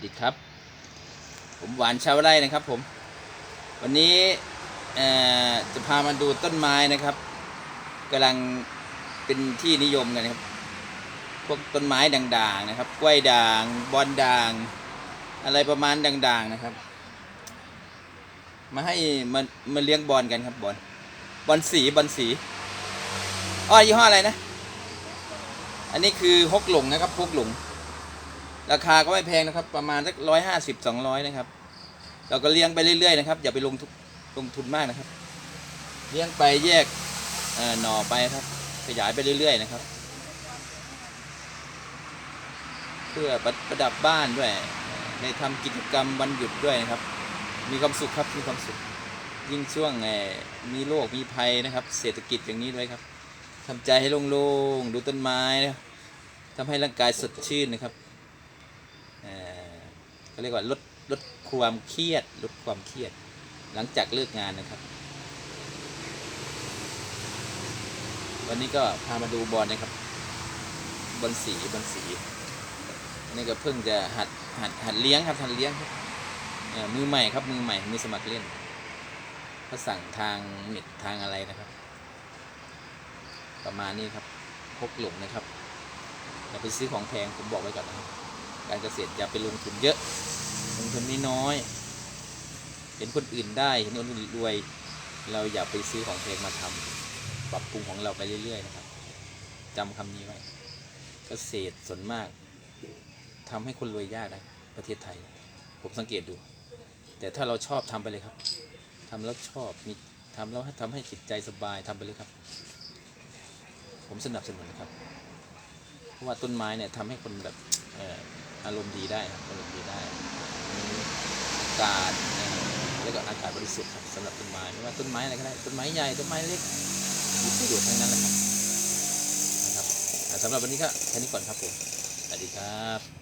สดีครับ ผมหวานชาวไร่นะครับผม วันนี้จะพามาดูต้นไม้นะครับกำลังเป็นที่นิยมกันครับพวกต้นไม้ด่างๆนะครับ กล้วยด่าง บอนด่าง อะไรประมาณด่างๆนะครับ มาให้มามาเลี้ยงบอลกันครับบอลบอลสีบอลสีอ้อยี่ห้ออะไรนะ อันนี้คือฮกหลงนะครับฮกหลง ราคาก็ไม่แพงนะครับ ประมาณสักร้อยห้าสิบสองร้อยนะครับ เราก็เลี้ยงไปเรื่อยๆนะครับ อย่าไปลงทุนลงทุนมากนะครับ เลี้ยงไปแยกหน่อไปครับ ขยายไปเรื่อยๆนะครับ เพื่อประประดับบ้านด้วย ในทำกิจกรรมวันหยุดด้วยนะครับ มีความสุขครับมีความสุข ยิ่งช่วงเอ่อมีโรคมีภัยนะครับ เศรษฐกิจอย่างนี้ด้วยครับทำใจให้โล่งๆดูต้นไม้นะทำให้ร่างกายสดชื่นนะครับ เขาเรียกว่าลดลดความเครียดลดความเครียด หลังจากเลิกงานนะครับ วันนี้ก็พามาดูบอลนะครับบอลสีบอลสีนี่ก็เพิ่งจะหัดหัดหัดเลี้ยงครับหัดเลี้ยงครับมือใหม่ครับมือใหม่มือสมัครเล่นก็สั่งทางเน็ตทางอะไรนะครับ ประมาณนี้ครับพกหลงนะครับอย่าไปซื้อของแพงผมบอกไว้ก่อนนะครับ การเกษตรอย่าไปลงทุนเยอะ ลงทุนน้อยๆเห็นคนอื่นได้เห็นคนอื่นรวย เราอย่าไปซื้อของแพงมาทำปรับปรุงของเราไปเรื่อยๆนะครับจำคำนี้ไว้ เกษตรส่วนมากทำให้คนรวยยากนะประเทศไทย ผมสังเกตดู แต่ถ้าเราชอบทำไปเลยครับทำแล้วชอบมีทำแล้วทำให้จิตใจสบายทำไปเลยครับ ผมสนับสนุนนะครับ เพราะว่าต้นไม้เนี่ยทำให้คนแบบ อารมณ์ดีได้ครับอารมณ์ดีได้อากาศแล้วก็อากาศบริสุทธิ์ครับสำหรับต้นไม้ไม่ว่าต้นไม้อะไรก็ได้ต้นไม้ใหญ่ต้นไม้เล็กมีประโยชน์ทั้งนั้นแหละครับนะครับสำหรับวันนี้ก็แค่นี้ก่อนครับผมสวัสดีครับ